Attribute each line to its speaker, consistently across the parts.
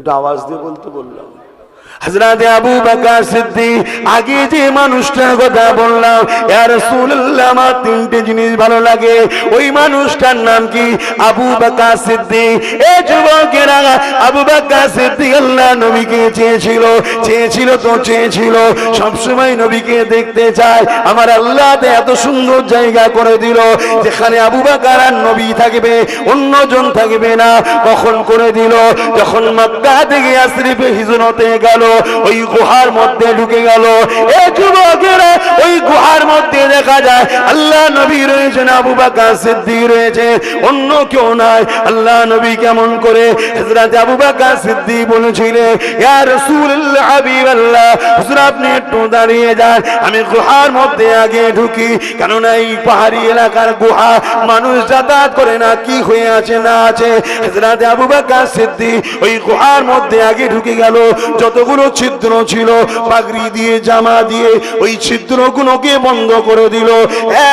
Speaker 1: একটু আওয়াজ দিয়ে বলতে বললাম। হজরত আবু বকর সিদ্দিক, আগে যে মানুষটার কথা বললাম, ইয়া রাসূলুল্লাহ, আমার তিনটে জিনিস ভালো লাগে। ওই মানুষটার নাম কি? আবু বকর সিদ্দিক। এ যুবকেরা, আবু বকর সিদ্দিক আল্লাহ নবীকে চেয়েছিল চেয়েছিল তো চেয়েছিল। সব সময় নবীকে দেখতে চায়। আমার আল্লাহ এত সুন্দর জায়গা করে দিল, যেখানে আবু বকর আর নবী থাকবে, অন্যজন থাকবে না, কখন করে দিল? যখন মক্কা থেকে আশরিফে হিজরতে গেল ওই গুহার মধ্যে ঢুকে গেল। এ যুবকেরা ওই গুহার মধ্যে দেখা যায়, আল্লাহ নবী রয়েছেন, আবু বকর সিদ্দিক রয়েছে, অন্য কেউ নাই। আল্লাহ নবী কেমন করে হযরত আবু বকর সিদ্দিক বলেছিলেন আপনি একটু দাঁড়িয়ে যান, আমি গুহার মধ্যে আগে ঢুকি, কেননা এই পাহাড়ি এলাকার গুহা, মানুষ যাতায়াত করে না, কি হয়ে আছে, না আছে। হযরত আবু ওই গুহার মধ্যে আগে ঢুকে গেল, যতগুলো ছিদ্র ছিল। পাগড়ি দিয়ে, জামা দিয়ে ওই ছিদ্রগুলোকে বন্ধ করে দিল।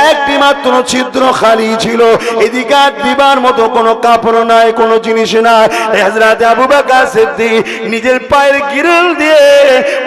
Speaker 1: একটি মাত্র ছিদ্র খালি ছিল। এদিকে দিবার মতো কোনো কাপড় নাই, কোনো জিনিস নাই। হযরত আবু বকর সিদ্দিক নিজের পায়ের গিরল দিয়ে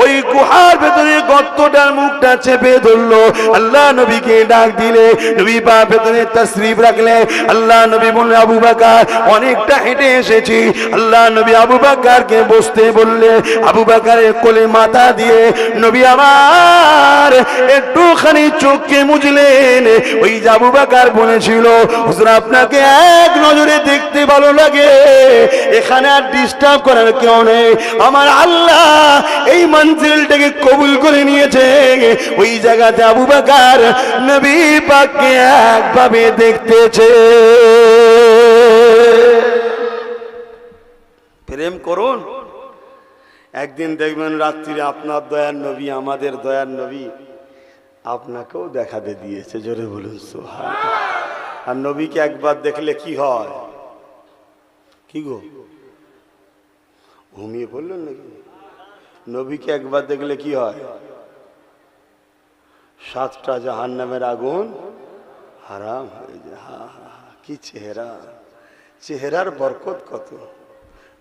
Speaker 1: ওই গুহার ভেতরে গর্তটার মুখটা চেপে ধরলো। আল্লাহ নবীকে ডাক দিলে, নবী পা ভেতরে তশরিফ রাখলে। আল্লাহ নবী বললে আবু বাকার, অনেকটা হেঁটে এসেছি। আল্লাহ নবী আবু বাকারকে বসতে বললে, আবু বাকারের কোলে মাথা দিয়ে নবী আমার একটুখানি চোখকে মুজলেন। ওই আবু বাকার বলেছিল, হুজুর, আপনাকে এক নজরে দেখতে ভালো লাগে। এখানে আর ডিস্টার্ব করার কেউ নেই। আমার আল্লাহ এই মঞ্জিলটাকে কবুল করে নিয়েছে। ওই জায়গাতে আবু বাকার নবী পাককে একভাবে দেখতেছে। প্রেম করুন। একদিন দেখবেন রাত্রিরে আপনার দয়ার নবী, আমাদের দয়ার নবী আপনাকেও দেখাতে দিয়েছে। জোরে বলুন সোহান আর নবীকে একবার দেখলে কি হয়? কি গো? ঘুমিয়ে পড়লেন নাকি? নবীকে একবার দেখলে কি হয়? সাতটা জাহান নামের আগুন হারাম হয়ে যায়। হা হা, কি চেহারা। চেহারার বরকত কত?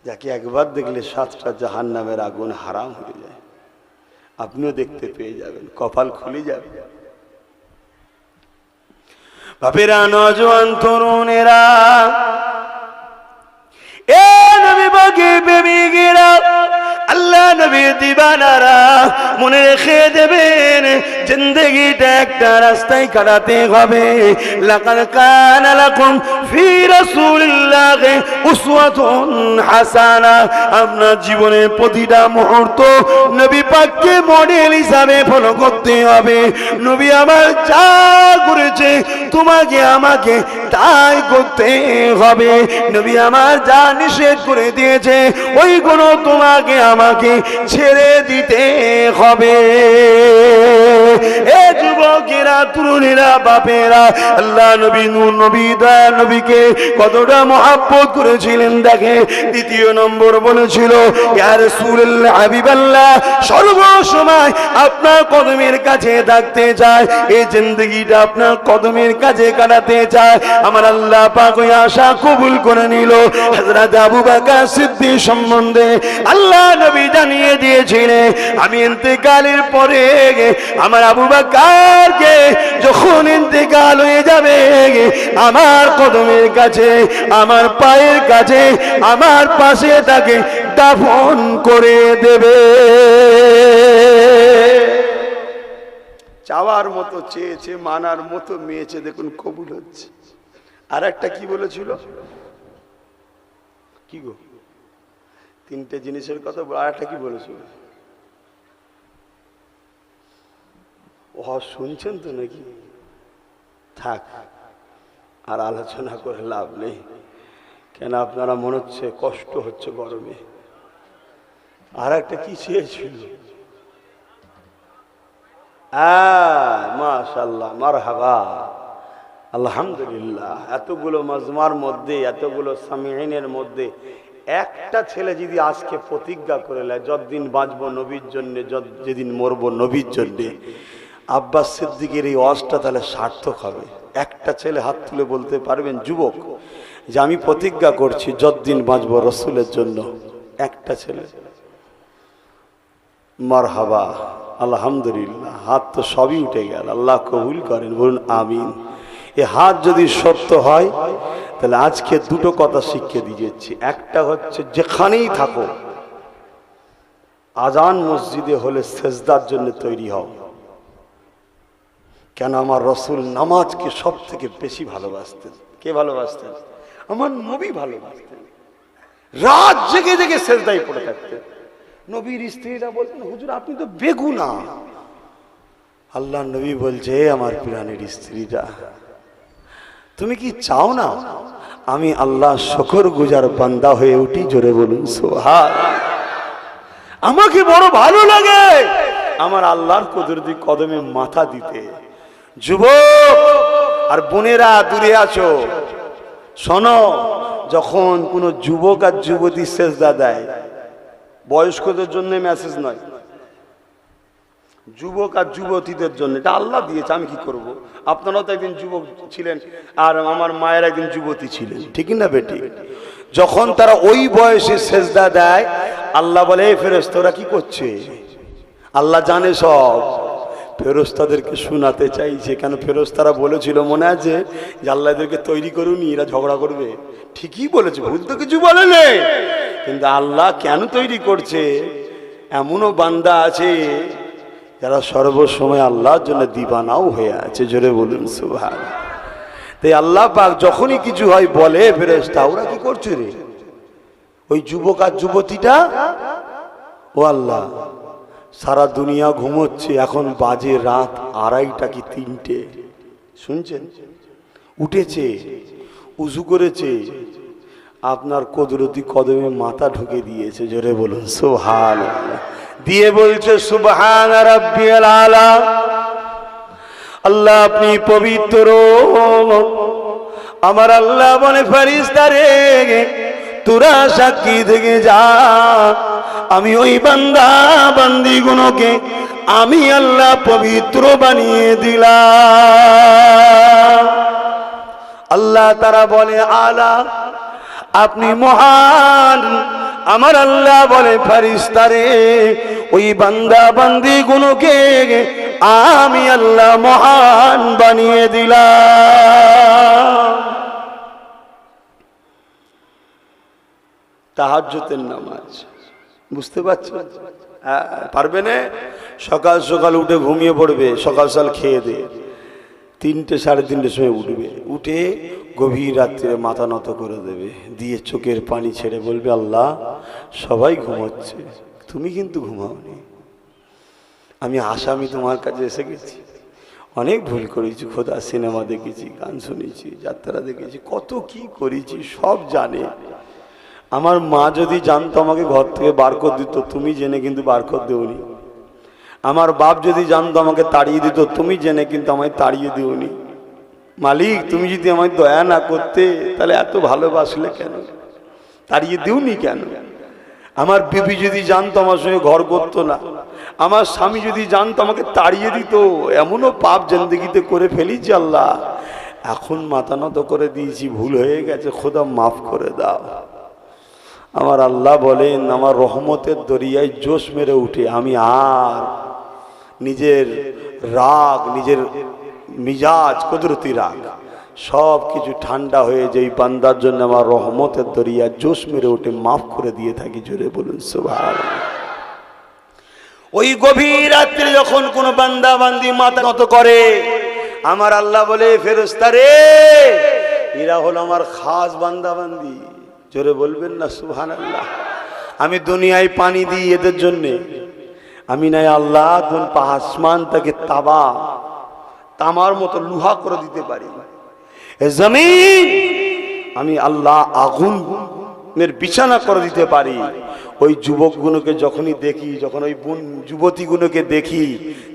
Speaker 1: যাকে একবার দেখলে সাতটা জাহান নামের আগুন হারাম হয়ে যায়। আপনিও দেখতে পেয়ে যাবেন, কপাল খুলে যাবে। বাপেরা, নজওয়ান তরুণেরা, এ নবী বাগে প্রেমিকেরা, আল্লাহ নবী দিবানারা, মনে রেখে দেবেন জিন্দগিটা একটা রাস্তায় কাটাতে হবে। লাকাদ কানা লাকুম ফি রাসূলিল্লাহি উসওয়াতুন হাসানা। আপনার জীবনের প্রতিটা মুহূর্ত নবী পাককে মডেল হিসাবে ফলো করতে হবে। নবী আমার যা করেছে, তোমাকে আমাকে তাই করতে হবে। নবী আমার যা নিষেধ করে দিয়েছে, ওই কোন তোমাকে আমাকে ছেড়ে দিতে হবে। এ যুবকেরা, তরুণীরা, বাপেরা, আল্লাহ নবী, নূর নবী, দয়া নবীকে কতটা মহাব্বত করেছিলেন দেখে দ্বিতীয় নম্বর বলেছিল, ইয়া রাসূলুল্লাহ, হাবিবাল্লাহ আপনার কদমের কাছে থাকতে চায় এই জিন্দগিটা আপনার কদমের কাছে কাটাতে চায় আমার আল্লাহ আশা কবুল করে নিল। আবু সম্বন্ধে আল্লাহ নবী জানিয়ে দিয়েছিলেন, আমি ইন্তেকালের পরে আমার আবু যখন ইন্তেকাল হয়ে যাবে, আমার কদমের কাছে, আমার পায়ের কাছে, আমার পাশে তাকে দাফন করে দেবে। চাওয়ার মতো, চেয়েছে, মানার মতো মেয়েছে, দেখুন, কবুল হচ্ছে। আর একটা কি বলেছিল? কি গো? তিনটে জিনিসের কথা আর একটা কি বলেছিল? শুনছেন তো নাকি? থাক, আর আলোচনা করে লাভ নেই। কেন আপনারা মনে হচ্ছে কষ্ট হচ্ছে গরমে? আর একটা কি চেয়েছিল? মাশাল্লাহ মার হাবা আলহামদুলিল্লাহ, এতগুলো মজমার মধ্যে, এতগুলো সামিনের মধ্যে একটা ছেলে যদি আজকে প্রতিজ্ঞা করে নেয় যতদিন বাঁচবো নবীর জন্যে যেদিন মরবো নবীর জন্যে আব্বাস সিদ্দিকের এই অসটা তাহলে সার্থক হবে। একটা ছেলে হাত তুলে বলতে পারবেন, যুবক, যে আমি প্রতিজ্ঞা করছি যদ্দিন বাঁচবো রসুলের জন্য। একটা ছেলে। মার হাবা আলহামদুলিল্লাহ, হাত তো সবই উঠে গেল। আল্লাহ কবুল করেন, বলুন আমিন। এ হাত যদি সত্য হয়, তাহলে আজকে দুটো কথা শিখিয়ে দিয়ে দিয়েছি একটা হচ্ছে যেখানেই থাকো, আজান মসজিদে হলে সেজদার জন্য তৈরি হও। কেন আমার রসুল নামাজকে সব থেকে বেশি ভালোবাসতেন? কে ভালোবাসতেন? আমার নবী ভালোবাসতেন। রাত জেগে জেগে সেজদাই পড়ে থাকতেন। নবীর স্ত্রীরা বলতেন, হুজুর, আপনি তো বেগুনা। আল্লাহ নবী বলছে আমার প্রাণের স্ত্রীরা, তুমি কি চাও না আমি আল্লাহ শকর গুজার বান্দা হয়ে উঠি? জোরে বলুন সোহার আমাকে বড় ভালো লাগে। আমার আল্লাহর কুদরতি কদমে মাথা দিতে। যুবক, আর বোনেরা দূরে আছো। শোনো, যখন কোনো যুবক আর যুবতী সেজদা দেয়, বয়স্কদের জন্য মেসেজ নয়, যুবক আর যুবতীদের জন্য। এটা আল্লাহ দিয়েছে, আমি কি করব। আপনারাও তো একদিন যুবক ছিলেন, আর আমার মায়ের একদিন যুবতী ছিলেন, ঠিক না বেটি? যখন তারা ওই বয়সে সেজদা দেয়, আল্লাহ বলে এই ফেরেস্তরা কি করছে? আল্লাহ জানে সব। ফেরস্তাদেরকে শোনাতে চাইছে কেন ফেরস্তারা বলেছিল মনে আছে যে এদেরকে তৈরি করুনি, এরা ঝগড়া করবে? ঠিকই বলেছে, ভুল তো কিছু বলে কিন্তু আল্লাহ কেন তৈরি করছে? এমনও বান্দা আছে যারা সর্বসময় আল্লাহর জন্য দিবানাও হয়ে আছে, জোরে বলুন সুভান তাই আল্লাহ পাক যখনই কিছু হয় বলে ফেরেস্তা ওরা কি করছে রে? ওই যুবক আর যুবতীটা? ও আল্লাহ। সারা দুনিয়া ঘুমোচ্ছে, এখন বাজে রাত আড়াইটা কি তিনটে। শুনছেন? উঠেছে, উজু করেছে, আপনার কদরতি কদমে মাথা ঢুকে দিয়েছে, জোরে বলুন সোহান দিয়ে বলছে, সুবহান আল্লাহ, আপনি পবিত্র আমার আল্লাহ বলে ফারিস্তারে তোরা সাক্ষী থেকে যা। আমি ওই বান্দা বান্দি গুণকে আমি আল্লাহ পবিত্র বানিয়ে দিলাম। আল্লাহ তারা বলে, আলা, আপনি মহান। আমার আল্লাহ বলে ফারিস্তারে ওই বান্দা বান্দি গুলোকে আমি আল্লাহ মহান বানিয়ে দিলাম। তাহাজ্জুতের নামাজ। বুঝতে পারছ? পারবে না? সকাল সকাল উঠে ঘুমিয়ে পড়বে, সকাল সকাল খেয়ে দে। তিনটে, সাড়ে তিনটের সময় উঠবে। উঠে গভীর রাত্রে মাথা নত করে দেবে। দিয়ে চোখের পানি ছেড়ে বলবে, আল্লাহ, সবাই ঘুমোচ্ছে। তুমি কিন্তু ঘুমাওনি। আমি আসামি তোমার কাছে এসে গেছি। অনেক ভুল করেছি, খোদা সিনেমা দেখেছি, গান শুনেছি, যাত্রা দেখেছি, কত কি করেছি, সব জানে। আমার মা যদি জানতো আমাকে ঘর থেকে বার করে দিত, তুমি জেনে কিন্তু বার করে দেওনি। আমার বাপ যদি জানতো আমাকে তাড়িয়ে দিত, তুমি জেনে কিন্তু আমায় তাড়িয়ে দিওনি। মালিক, তুমি যদি আমায় দয়া না করতে, তাহলে এত ভালোবাসলে কেন? তাড়িয়ে দিওনি কেন? আমার বিবি যদি জানতো আমার সঙ্গে ঘর করতো না, আমার স্বামী যদি জানতো আমাকে তাড়িয়ে দিত, এমনও পাপ জিন্দগিতে করে ফেলিছি আল্লাহ। এখন মাথা নত করে দিয়েছি, ভুল হয়ে গেছে, খোদা মাফ করে দাও। আমার আল্লাহ বলেন, আমার রহমতের দরিয়ায় জোশ মেরে উঠে, আমি আর নিজের রাগ, নিজের মিজাজ, কুদরতি রাগ, সব কিছু ঠান্ডা হয়ে যে এই বান্দার জন্য আমার রহমতের দরিয়া জোশ মেরে উঠে মাফ করে দিয়ে থাকি, জোরে বলুন সুভাষ ওই গভীর রাত্রে যখন কোন বান্দা বান্দি মাথা নত করে, আমার আল্লাহ বলে ফেরস্তা রে এরা হলো আমার খাস বান্দা বান্দি। জোরে বলবেন না সুহান আল্লাহ আমি দুনিয়ায় পানি দিই এদের জন্যে। আমি নাই আল্লাহ আসমান তাকে তাবা, তামার মতো লুহা করে দিতে পারি। আমি আল্লাহ আগুন আগুনের বিছানা করে দিতে পারি। ওই যুবকগুলোকে যখনই দেখি, যখন ওই বোন যুবতীগুলোকে দেখি,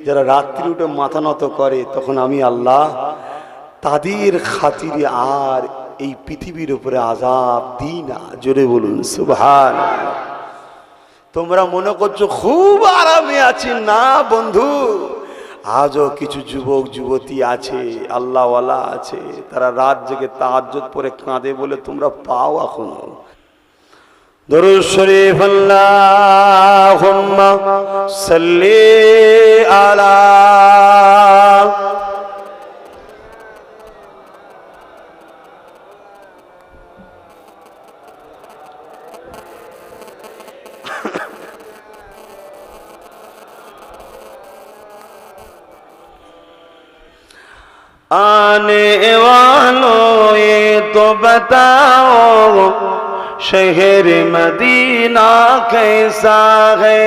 Speaker 1: যারা রাত্রি উঠে মাথা নত করে, তখন আমি আল্লাহ তাদের খাতিরে আর এই পৃথিবীর উপরে আজাব দিই না জোরে বলুন সুভান তোমরা মনে করছ খুব আরামে আছি? না, বন্ধু। আজও কিছু যুবক, যুবতী আছে, আল্লাহওয়ালা আছে, তারা রাত জেগে তাজ্জত পরে কাঁদে বলে তোমরা পাও এখনও। দরুদ শরীফ সাল্লি আলা آنے والوں یہ تو بتاؤ شہر مدینہ کیسا ہے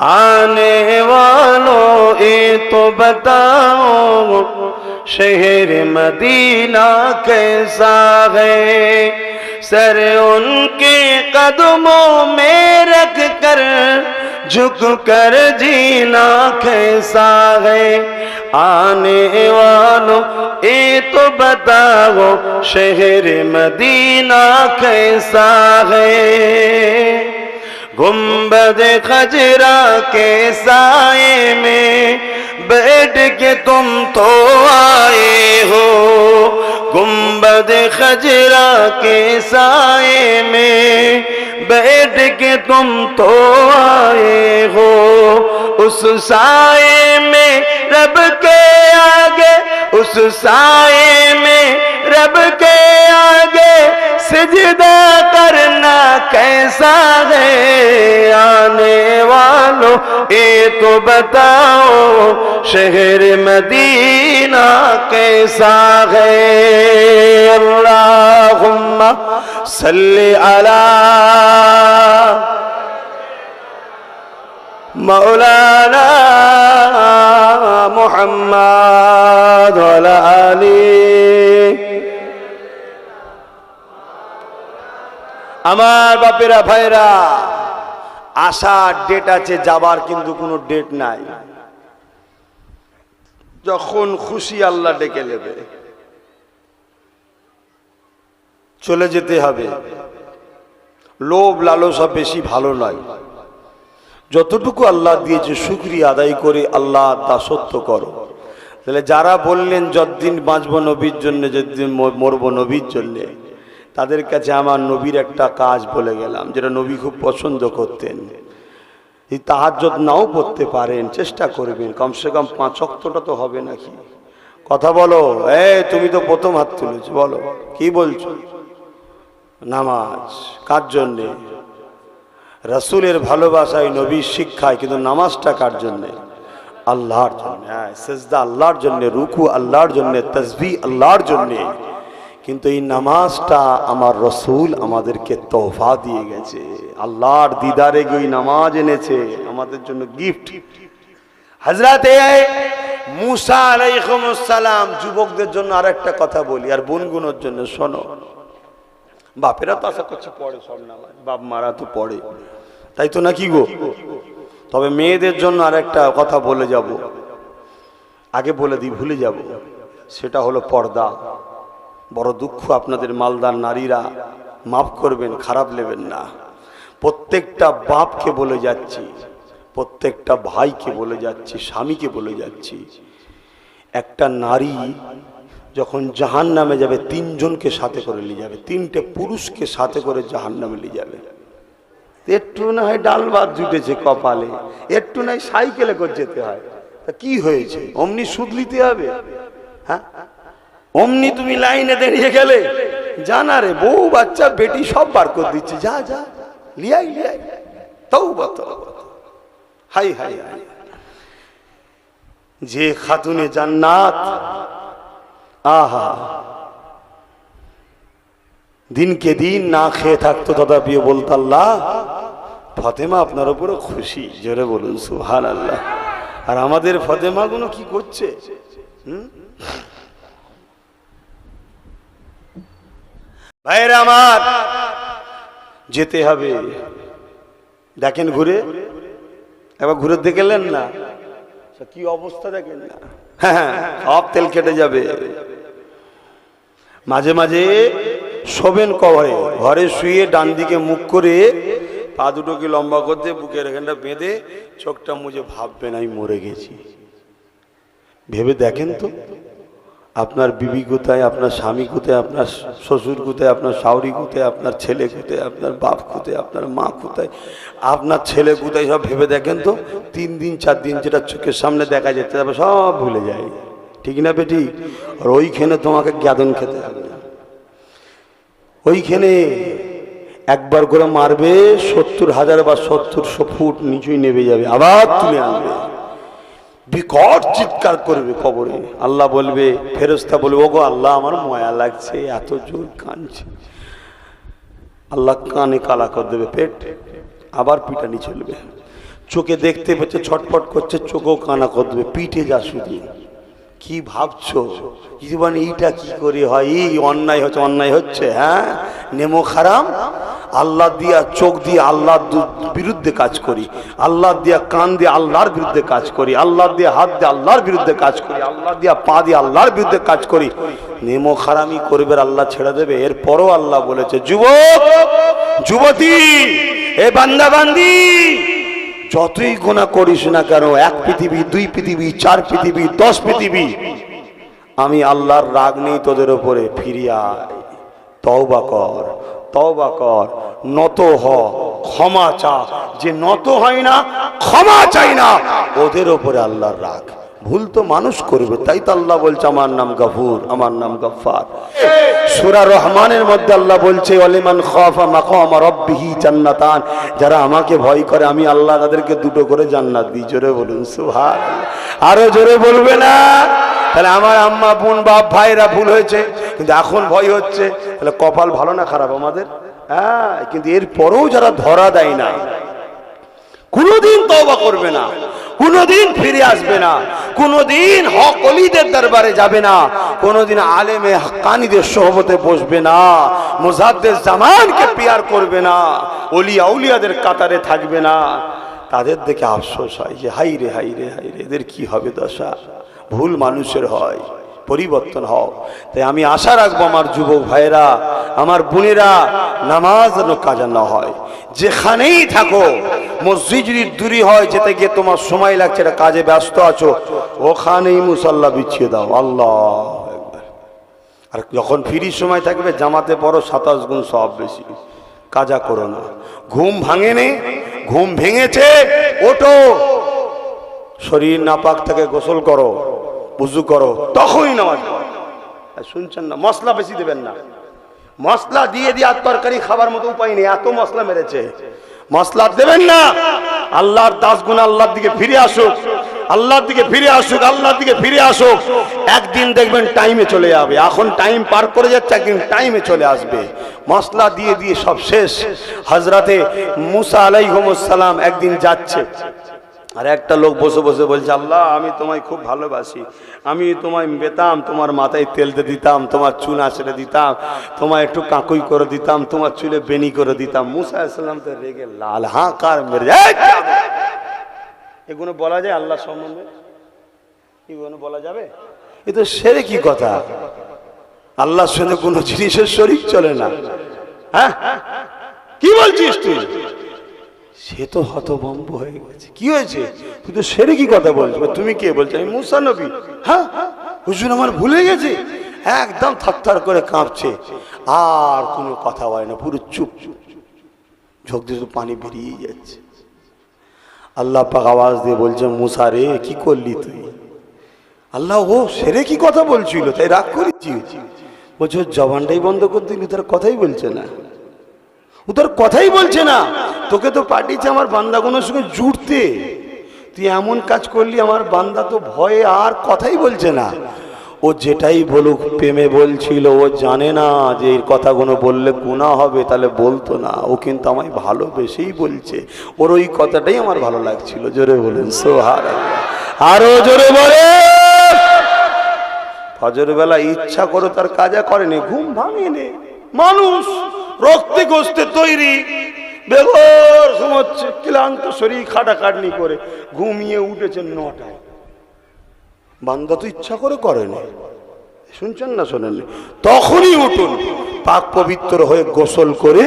Speaker 1: آنے والوں یہ تو بتاؤ شہر مدینہ کیسا ہے سر ان کے قدموں میں رکھ کر झुक कर जीना कैसा है आने वालों ये तो बताओ शहर मदीना कैसा है गुम्बद खजरा के साए में बैठ के तुम तो आए हो गुम्बद खजरा के साए में بیٹھ کے تم تو آئے ہو۔ اس سائے میں رب کے آگے، اس سائے میں رب کے सजदा करना कैसा है आने वालों ये तो बताओ शहर मदीना कैसा है अल्लाहुम्मा सल्ली अला मौलाना मोहम्मद वाला आली আমার বাপেরা ভাইরা আসার ডেট আছে, যাবার কিন্তু কোনো ডেট নাই। যখন খুশি আল্লাহ ডেকে নেবে। চলে যেতে হবে। লোভ, লালসা বেশি ভালো নয়। যতটুকু আল্লাহ দিয়েছে, শুক্রিয়া আদায় করে আল্লাহ দাসত্ব করো। তাহলে যারা বললেন, যতদিন বাঁচব নবীর জন্য, যতদিন মরবো নবীর জন্যে তাদের কাছে আমার নবীর একটা কাজ বলে গেলাম, যেটা নবী খুব পছন্দ করতেন। এই তাহাজ্জত নাও পড়তে পারেন, চেষ্টা করবেন কমসে কম পাঁচ অক্তটা তো হবে নাকি? কথা বলো এ তুমি তো প্রথম হাত তুলেছো, বলো, কি বলছো? নামাজ, কার জন্যে? রাসুলের ভালোবাসায় নবীর শিক্ষায়, কিন্তু নামাজটা কার জন্যে? আল্লাহর জন্য হ্যাঁ সেজদা আল্লাহর জন্য, রুকু আল্লাহর জন্য তসবি আল্লাহর জন্যে। কিন্তু এই নামাজটা আমার রসুল আমাদেরকে তোহফা দিয়ে গেছে। আল্লাহর দিদারে গিয়ে নামাজ এনেছে, আমাদের জন্য গিফট হাজরাতে মুসা আলাইকুমসালাম যুবকদের জন্য আর একটা কথা বলি, আর বোনগুনোর জন্য শোনো। বাপেরা তো আশা করছে পড়ে সব নামাজ, বাপ মারা তো পড়ে। তাই তো নাকি গো? তবে মেয়েদের জন্য আর একটা কথা বলে যাব। আগে বলে দিই, ভুলে যাব। সেটা হলো পর্দা। বড় দুঃখ আপনাদের মালদার নারীরা মাফ করবেন, খারাপ নেবেন না। প্রত্যেকটা বাপকে বলে যাচ্ছি, প্রত্যেকটা ভাইকে বলে যাচ্ছি, স্বামীকে বলে যাচ্ছি, একটা নারী যখন জাহান নামে যাবে, তিনজনকে সাথে করে নিয়ে যাবে, তিনটে পুরুষকে সাথে করে জাহান নামে নিয়ে যাবে। একটু না হয় ডাল ভাত জুটেছে কপালে, একটু নাই সাইকেলে করে যেতে হয়। তা কি হয়েছে? অমনি সুদ নিতে হবে? হ্যাঁ? অমনি তুমি লাইনে দাঁড়িয়ে গেলে জানা রে বউ, বাচ্চা, বেটি, সব বার করে দিচ্ছে। যা যা, লিয়াই লিয়াই। তাও বাত হাই হাই হাই। যে খাতুনে জান্নাত, আহা। দিনকে দিন না খেয়ে থাকতো দাদা বিয়ে বলতো আল্লাহ। ফতেমা আপনার উপরে খুশি, জোরে বলুন সুহান আল্লাহ আর আমাদের ফতেমা গুলো কি করছে? হুম? ভাইয়ের আমার, যেতে হবে। দেখেন ঘুরে। একবার ঘুরে দেখলেন না। তা কি অবস্থা দেখেন না। হ্যাঁ সব তেল কেটে যাবে। মাঝে মাঝে শোবেন কভারে ঘরে শুয়ে ডান দিকে মুখ করে পা দুটোকে লম্বা করতে বুকের এখানটা বেঁধে চোখটা মুজে ভাববেন, আমি মরে গেছি। ভেবে দেখেন তো। আপনার বিবি কোথায়, আপনার স্বামী কোথায়, আপনার শ্বশুর কোথায়, আপনার শাওরি কোথায়, আপনার ছেলে কোথায়, আপনার বাপ কোথায়, আপনার মা কোথায়, আপনার ছেলে কোথায় সব ভেবে দেখেন তো? তিন দিন, চার দিন যেটা চোখের সামনে দেখা যেতে যাবে সব ভুলে যায়। ঠিক না বেটি? আর ওইখানে তোমাকে জ্ঞাদন খেতে হবে ওইখানে একবার করে মারবে, সত্তর হাজার বা সত্তর ফুট নিচুই নেমে যাবে, আবার তুলে আনবে। বিকট চিৎকার করবে কবরে। আল্লাহ বলবে ফেরস্তা বলবে, ওগো, আল্লাহ আমার ময়া লাগছে, এত জোর কানছে আল্লাহ কানে কালা করে দেবে, পেট, আবার পিটানি চলবে। চোখে দেখতে পাচ্ছে ছটফট করছে, চোখেও কানা করে দেবে পিঠে যা শুধু। কি ভাবছ? জীবন এইটা কি করে হয়? এই অন্যায় হচ্ছে অন্যায় হচ্ছে হ্যাঁ? নেমো খারাম? আল্লাহ দিয়া চোখ দিয়ে আল্লাহর বিরুদ্ধে কাজ করি। আল্লাহ দিয়া কান দিয়ে আল্লাহর বিরুদ্ধে কাজ করি। আল্লাহ দিয়ে হাত দিয়ে আল্লাহর বিরুদ্ধে কাজ করি। আল্লাহ দিয়া পা দিয়ে আল্লাহর বিরুদ্ধে কাজ করি। নেমো খারামি করবে আল্লাহ ছেড়ে দেবে। এরপরও আল্লাহ বলেছে, যুবক, যুবতী, এ বান্দা বান্দি, যতই গোনা করিস না কেন, এক পৃথিবী, দুই পৃথিবী, চার পৃথিবী, দশ পৃথিবী, আমি আল্লাহর রাগ নেই তোদের ওপরে ফিরিয়া তওবা কর। তওবা কর, নত হ, ক্ষমা চা যে নত হয় না, ক্ষমা চাই না। ওদের ওপরে আল্লাহর রাগ। ভুল তো মানুষ করবে, তাই তো আল্লাহ বলছে, আমার নাম গফুর, আমার নাম গফার সুরা রহমানের মধ্যে আল্লাহ বলছে অলিমান খাফা মাকাম রব্বিহি জান্নাতান। যারা আমাকে ভয় করে, আমি আল্লাহ তাদেরকে দুটো করে জান্নাত দিই। জোরে বলুন সুহার আরও জোরে বলবে না? তাহলে আমার আম্মা বোন বাপ ভাইরা ভুল হয়েছে, কিন্তু এখন ভয় হচ্ছে। তাহলে কপাল ভালো না খারাপ আমাদের? হ্যাঁ কিন্তু এর পরেও যারা ধরা দেয় না, কোনোদিন তওবা করবে না, কোনোদিন ফিরে আসবে না, কোনোদিন হক অলিদের দরবারে যাবে না, কোনোদিন আলেমে হাক্কানিদের সহবতে বসবে না মুজাদ্দের জামানকে পিয়ার করবে না অলি আউলিয়াদের কাতারে থাকবে না। তাদের দেখে আফসোস হয় যে হাই রে হাই রে হাই রে এদের কি হবে দশা? ভুল মানুষের হয়, পরিবর্তন হও। তাই আমি আশা রাখব আমার যুবক ভাইয়েরা, আমার বোনেরা, নামাজ যেন কাজা না হয়। যেখানেই থাকো, মসজিদ যদি দূরি হয়, যেতে গিয়ে তোমার সময় লাগছে এটা কাজে ব্যস্ত আছো, ওখানেই মুসাল্লা বিছিয়ে দাও। আল্লাহ আর যখন ফ্রি সময় থাকবে, জামাতে পড়ো, সাতাশ গুণ সব বেশি। কাজা করো না। ঘুম ভাঙেনি, ঘুম ভেঙেছে ওটো শরীর নাপাক থেকে গোসল করো। বুজু করো, তখনই নামাজ। শুনছেন না, মশলা বেশি দেবেন না। মশলা দিয়ে দিয়ে আর তরকারি খাবার মতো উপায় নেই, এত মশলা মেরেছে। মশলা দেবেন না, আল্লাহর দাস গুণ আল্লাহর দিকে ফিরে আসুক। আল্লাহর দিকে ফিরে আসুক, আল্লাহর দিকে ফিরে আসুক। একদিন দেখবেন টাইমে চলে যাবে। এখন টাইম পার করে যাচ্ছে, একদিন টাইমে চলে আসবে। মশলা দিয়ে দিয়ে সব শেষ। হজরতে মুসা আলাইহমসালাম একদিন যাচ্ছে। আর একটা লোক বসে বসে বলছে, আল্লাহ, আমি তোমায় খুব ভালোবাসি। আমি তোমায় পেতাম, তোমার মাথায় তেলতে দিতাম, তোমার চুল আঁচড়ে দিতাম, তোমায় একটু কাঁকুই করে দিতাম, তোমার চুলে বেনি করে দিতাম। মুসা ইসলাম তো রেগে লাল হাঁ কার মেরে? এগুলো বলা যায় আল্লাহ সম্বন্ধে? এগুলো বলা যাবে? এ তো সেরে কি কথা? আল্লাহর সঙ্গে কোনো জিনিসের শরীর চলে না। হ্যাঁ? কি বলছিস তুই? সে তো হতভম্ব হয়ে গেছে। কি হয়েছে? তুই তো সেরে কি কথা বলছো তুমি কে বলছো? আমি মুসা নবী। হ্যাঁ? হুজুর আমার ভুলে গেছে। একদম থারথার করে কাঁপছে। আর কোনো কথা হয় না, পুরো চুপ। চুপ ঝোঁক দিয়ে শুধু পানি বেরিয়ে যাচ্ছে। আল্লাহ পাক আওয়াজ দিয়ে বলছে, মুসা রে, কি করলি তুই? আল্লাহ, ও, সেরে কি কথা বলছিল? তাই রাগ করেছি বলছে জবানটাই বন্ধ করে দিলি, তার কথাই বলছে না। ও তোর কথাই বলছে না। তোকে তো পাঠিয়েছে আমার বান্দাগুলোর সঙ্গে জুড়তে। তুই এমন কাজ করলি, আমার বান্দা তো ভয়ে আর কথাই বলছে না। ও যেটাই বলুক, প্রেমে বলছিল, ও জানে না যে এই কথাগুলো বললে গুণা হবে, তাহলে বলতো না। ও কিন্তু আমায় ভালোবেসেই বলছে। ওর ওই কথাটাই আমার ভালো লাগছিল। জোরে বলেন সোহার আরও জোরে বলে। ফজর বেলা ইচ্ছা করে তার কাজা করেনি, ঘুম ভাঙেনি। মানুষ রক্তে গোস্তে তৈরি বেগর ঘুমোচ্ছে, ক্লান্ত শরীর খাটাখাটনি করে, ঘুমিয়ে উঠেছেন নটায়। বান্দা তো ইচ্ছা করে করেনি শুনছেন না শোনেননি তখনই উঠুন, পাক পবিত্র হয়ে গোসল করে,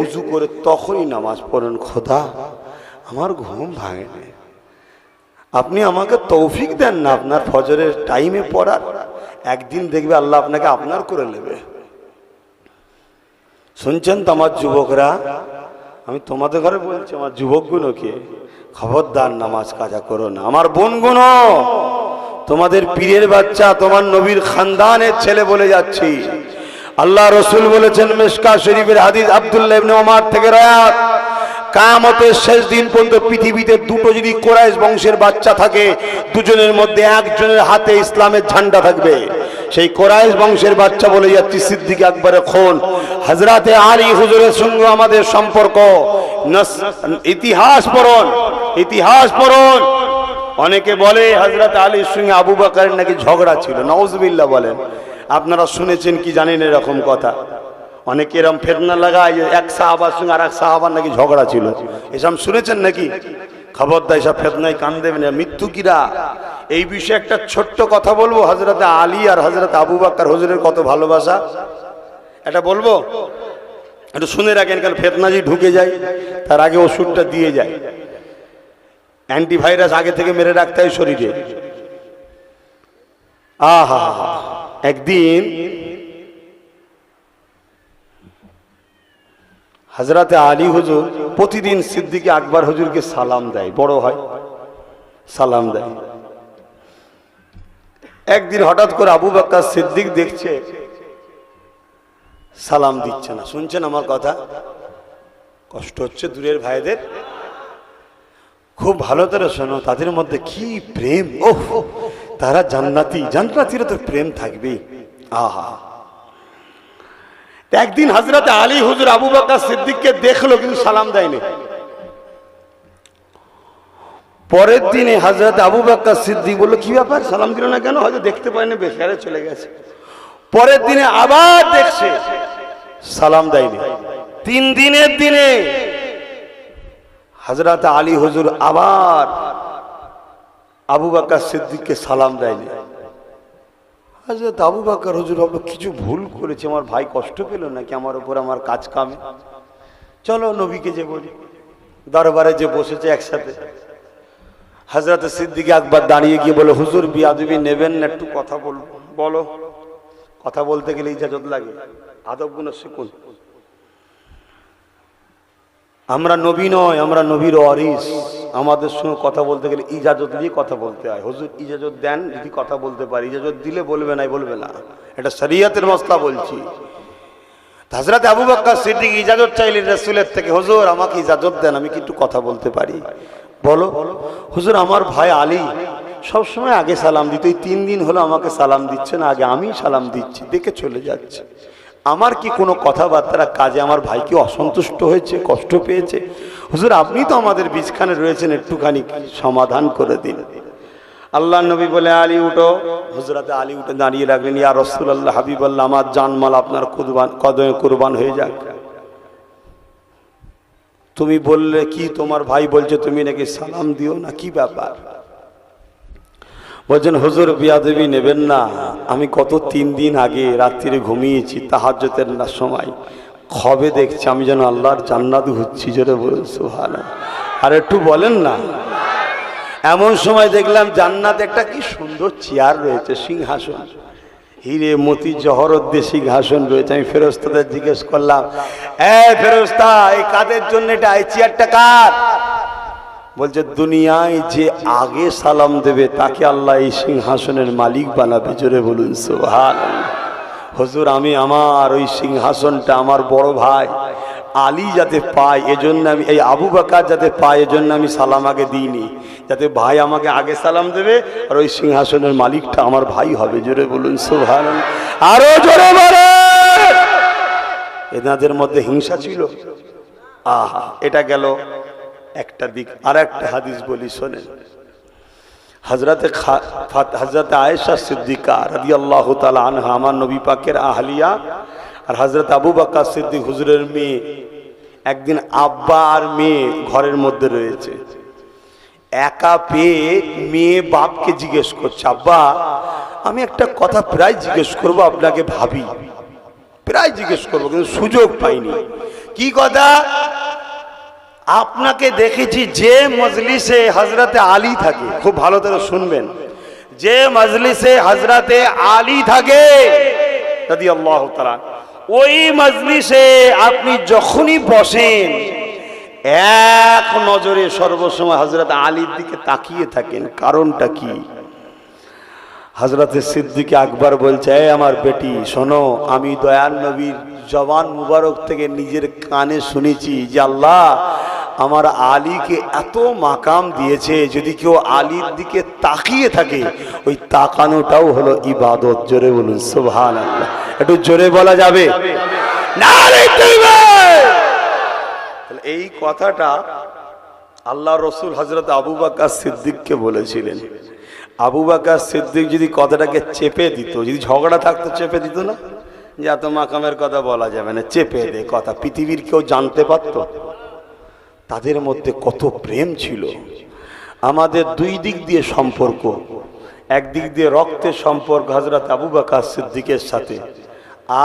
Speaker 1: উজু করে তখনই নামাজ পড়েন। খোদা, আমার ঘুম ভাঙেনি। আপনি আমাকে তৌফিক দেন না, আপনার ফজরের টাইমে পড়ার। একদিন দেখবে আল্লাহ আপনাকে আপনার করে নেবে। শুনছেন তো আমার যুবকরা? আমি তোমাদের ঘরে বলছি, আমার যুবকগুলোকে, খবরদার নামাজ কাজা করো না। আমার বোনগুলো, তোমাদের পীরের বাচ্চা, তোমার নবীর খানদানের ছেলে বলে যাচ্ছি। আল্লাহ রসুল বলেছেন, মেশকা শরীফের হাদিস আব্দুল্লাহ ওমর থেকে রায়াত। কামতের শেষ দিন পর্যন্ত পৃথিবীতে দুটো যদি কোরাইশ বংশের বাচ্চা থাকে, দুজনের মধ্যে একজনের হাতে ইসলামের ঝান্ডা থাকবে। সেই কোরাইশ বংশের বাচ্চা বলে যাচ্ছি সিদ্দিক আকবরের খুন। হাজরাতে আলী হুজুরের সঙ্গে আমাদের সম্পর্ক। ইতিহাস পড়ন ইতিহাস পড়ন। অনেকে বলে হজরত আলীর সঙ্গে আবু বাকারের নাকি ঝগড়া ছিল। নওজবিল্লা বলেন। আপনারা শুনেছেন কি জানেন এরকম কথা? অনেকে এরকম ফেরনা লাগায় এক সাহাবার সঙ্গে আর এক সাহাবার নাকি ঝগড়া ছিল। এসব শুনেছেন নাকি? খবরদার এসব ফেতনায় কান দেবেন মৃত্যু কিরা? এই বিষয়ে একটা ছোট্ট কথা বলব হজরত আলী আর হজরত আবু বাক্কার হজরের কত ভালোবাসা। এটা বলব? একটু শুনে রাখেন কারণ ফেতনাজি ঢুকে যায়, তার আগে ওষুধটা দিয়ে যায়। অ্যান্টিভাইরাস আগে থেকে মেরে রাখতে হয় শরীরে। আহা, একদিন হাজরাতে আলী হুজুর প্রতিদিন সিদ্দিকে আকবর হুজুরকে সালাম দেয়, বড় হয়, সালাম দেয়। একদিন হঠাৎ করে আবু বাক্কার সিদ্দিক দেখছে, সালাম দিচ্ছে না। শুনছেন আমার কথা? কষ্ট হচ্ছে দূরের ভাইদের। খুব ভালো করে শোনো, তাদের মধ্যে কি প্রেম। ওহ, তারা জান্নাতি। জান্নাতিরা তো প্রেম থাকবেই। আহা। একদিন হজরত আলী হুজুর আবু বাক্কার সিদ্দিককে দেখল, কিন্তু সালাম দেয়নি। পরের দিনে হজরত আবু বাক্কার সিদ্দিক বলল, কি ব্যাপার? সালাম দিল না কেন? হয়তো দেখতে পায়নি বেকারে চলে গেছে। পরের দিনে আবার দেখছে, সালাম দেয়নি। তিন দিনের দিনে হজরত আলী হজুর আবার আবু বাক্কার সিদ্দিককে সালাম দেয়নি। হজরত আবু বাক্কার হজুর ভাবলো, কিছু ভুল করেছে, আমার ভাই কষ্ট পেল নাকি? আমার উপর আমার কাজ কামে? চলো নবীকে যে বলি, দরবারে যে বসেছে একসাথে। হজরত সিদ্দিকে একবার দাঁড়িয়ে গিয়ে বলে, হুজুর, বিয়াদবি নেবেন না, একটু কথা বলব বলো। কথা বলতে গেলে ইজাজত লাগে। আদব আদবগুলো শিখুন আমরা নবী নয়, আমরা নবীর অরিস আমাদের সঙ্গে কথা বলতে গেলে ইজাজত দিয়ে কথা বলতে হয়। হুজুর, ইজাজত দেন, যদি কথা বলতে পারি। ইজাজত দিলে বলবে না বলবে না। এটা শরিয়াতের মশলা বলছি। হাজরাতে আবু বাক্কা সিদ্দিক ইজাজত চাইলেন, রসুলের থেকে, হুজুর, আমাকে ইজাজত দেন, আমি কি একটু কথা বলতে পারি? বলো, হুজুর, আমার ভাই আলী সব সময় আগে সালাম দিত, এই তিন দিন হলো আমাকে সালাম দিচ্ছে না, আগে আমি সালাম দিচ্ছি, দেখে চলে যাচ্ছে। আমার কি কোনো কথাবার্তা কাজে আমার ভাই কি অসন্তুষ্ট হয়েছে, কষ্ট পেয়েছে? হুজুর, আপনি তো আমাদের বীজখানে রয়েছেন, একটুখানি সমাধান করে দিন। আল্লাহ নবী বলে, আলী, উঠো। হুজরাতে আলী উঠে দাঁড়িয়ে রাখলেন, ইয়া রসুল আল্লাহ হাবিবাল্লাহ, আমার জানমাল আপনার কুরবান, কদমে কুরবান হয়ে যাক। তুমি বললে, কি তোমার ভাই বলছে, তুমি নাকি সালাম দিও না? কি ব্যাপার? বলছেন, হুজুর, বিয়াদেবী নেবেন না। আমি কত তিন দিন আগে রাত্রিরে ঘুমিয়েছি তাহাজ্যতের না সময়। খবে দেখছি আমি যেন আল্লাহর জান্নাত ঘুরছি জোরে বলছো ভালো আর একটু বলেন না। এমন সময় দেখলাম জান্নাত একটা কি সুন্দর চেয়ার রয়েছে, সিংহাসন। হিরে মতি জহরত দিয়ে সিংহাসন রয়েছে, আমি ফেরস্তাদের জিজ্ঞেস করলাম, এ ফেরস্তা এই কাদের জন্য এটা? এই চেয়ারটা কার? বলছে, দুনিয়ায় যে আগে সালাম দেবে, তাকে আল্লাহ এই সিংহাসনের মালিক বানাবে। জোরে বলুন সোহান হজুর, আমি আমার ওই সিংহাসনটা, আমার বড় ভাই আলী যাতে পায়, এজন্য আমি এই আবু বাকার যাতে পায়, এজন্য আমি সালাম আগে দিইনি। যাতে ভাই আমাকে আগে সালাম দেবে, আর ওই সিংহাসনের মালিকটা আমার ভাই হবে। জোরে বলুন সোহান আরও জোরে এনাদের মধ্যে হিংসা ছিল। আহা, এটা গেল একটা দিক। আর একটা হাদিস বলি, শোনেন। হজরতে হজরত আয়েশা সিদ্দিকা রাদি আল্লাহ তালা আনহা, আমার নবী পাকের আহলিয়া আর হজরত আবু বাক্কা সিদ্দিক হুজুরের মেয়ে, একদিন আব্বা আর মেয়ে ঘরের মধ্যে রয়েছে। একা পেয়ে মেয়ে বাপকে জিজ্ঞেস করছে, আব্বা, আমি একটা কথা প্রায় জিজ্ঞেস করব, আপনাকে ভাবি। প্রায় জিজ্ঞেস করব, কিন্তু সুযোগ পাইনি। কি কথা? আপনাকে দেখেছি যে মজলিসে হজরতে আলী থাকে। খুব ভালো করে শুনবেন। যে মজলিসে হজরতে আলী থাকে যদি আল্লাহ তাআলা। ওই মজলিসে আপনি যখনই বসেন, এক নজরে সর্বসময় হজরত আলীর দিকে তাকিয়ে থাকেন। কারণটা কি? হজরত সিদ্দিকে আকবর বলছে "এই আমার বেটি, শোনো, আমি দয়াল নবীর জবান মুবারক থেকে নিজের কানে শুনেছি যে আল্লাহ আমার আলীকে এত মাকাম দিয়েছে, যদি কেউ আলীর দিকে তাকিয়ে থাকে, ওই তাকানোটাও হলো ইবাদত। জোরে বলুন আল্লাহ একটু জোরে বলা যাবে? এই কথাটা আল্লাহ রসুল হজরত আবু বাক্কা সিদ্দিককে বলেছিলেন। আবু বাক্কা সিদ্দিক যদি কথাটাকে চেপে দিত, যদি ঝগড়া থাকতো, চেপে দিত না? যে এত মাকামের কথা বলা যাবে না, চেপে দে কথা। পৃথিবীর কেউ জানতে পারত? তাদের মধ্যে কত প্রেম ছিল। আমাদের দুই দিক দিয়ে সম্পর্ক। একদিক দিয়ে রক্তের সম্পর্ক হজরত আবু বাকা সিদ্দিকের সাথে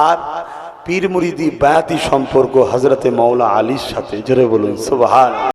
Speaker 1: আর পীর মুরিদি বায়াতি সম্পর্ক হজরতে মাওলা আলীর সাথে। জোরে বলুন সুবহান